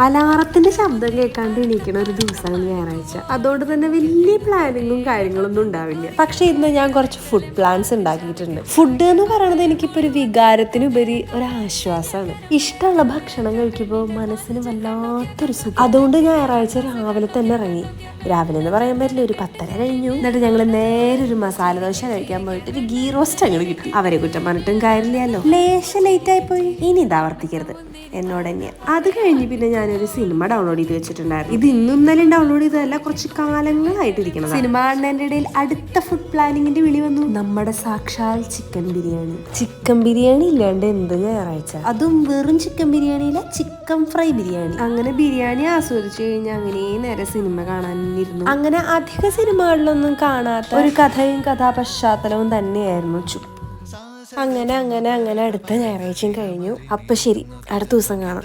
അലാറത്തിന്റെ ശബ്ദം കേൾക്കാണ്ട് എണീക്കണ ഒരു ദിവസമാണ് ഞായറാഴ്ച. അതുകൊണ്ട് തന്നെ വലിയ പ്ലാനിങ്ങും കാര്യങ്ങളൊന്നും ഉണ്ടാവില്ല. പക്ഷേ ഇന്ന് ഞാൻ കുറച്ച് ഫുഡ് പ്ലാൻസ് ഉണ്ടാക്കിയിട്ടുണ്ട്. ഫുഡ് എന്ന് പറയുന്നത് എനിക്കിപ്പോൾ ഒരു വികാരത്തിനുപരി ഒരു ആശ്വാസമാണ് ഇഷ്ടമുള്ള ഭക്ഷണം കഴിക്കുമ്പോൾ മനസ്സിന് വല്ലാത്തൊരു സുഖം. അതുകൊണ്ട് ഞായറാഴ്ച രാവിലെ തന്നെ ഇറങ്ങി. രാവിലെ എന്ന് പറയാൻ പറ്റില്ല ഒരു പത്തര കഴിഞ്ഞു. എന്നിട്ട് ഞങ്ങൾ നേരെ ഒരു മസാല ദോശ കഴിക്കാൻ പോയിട്ട് ഒരു ഗീ റോസ്റ്റ് അങ്ങനെ കിട്ടി. അവരെ കുറ്റം പറഞ്ഞിട്ടും കാര്യമില്ലല്ലോ. ലേശം ലേറ്റ് ആയിപ്പോയി പോയി. ഇനി ഇതാവർത്തിക്കരുത് എന്നോട് തന്നെയാണ് അത് കഴിഞ്ഞ് പിന്നെ ഞാനൊരു സിനിമ ഡൗൺലോഡ് ചെയ്ത് വെച്ചിട്ടുണ്ടായിരുന്നു. ഇത് ഇന്നും ഇന്നലെയും ഡൗൺലോഡ് ചെയ്തതല്ല കുറച്ച് കാലങ്ങളായിട്ടിരിക്കണം സിനിമ കാണുന്നതിന്റെ ഇടയിൽ അടുത്ത ഫുഡ് പ്ലാനിങ്ങിന്റെ വിളി വന്നു. നമ്മുടെ സാക്ഷാൽ ചിക്കൻ ബിരിയാണി. ചിക്കൻ ബിരിയാണി ഇല്ലാണ്ട് എന്ത് ഞായറാഴ്ച? അതും വെറും ചിക്കൻ ബിരിയാണിയില്ല ചിക്കൻ ഫ്രൈ ബിരിയാണി. അങ്ങനെ ബിരിയാണി ആസ്വദിച്ചു കഴിഞ്ഞാൽ അങ്ങനെ നേരെ സിനിമ കാണാനിരുന്നു. അങ്ങനെ അധിക സിനിമകളിലൊന്നും കാണാത്ത ഒരു കഥയും കഥാപശ്ചാത്തലവും തന്നെയായിരുന്നു ചു അങ്ങനെ അങ്ങനെ അങ്ങനെ അടുത്ത ഞായറാഴ്ചയും കഴിഞ്ഞു. അപ്പൊ ശരി അടുത്ത ദിവസം കാണാം.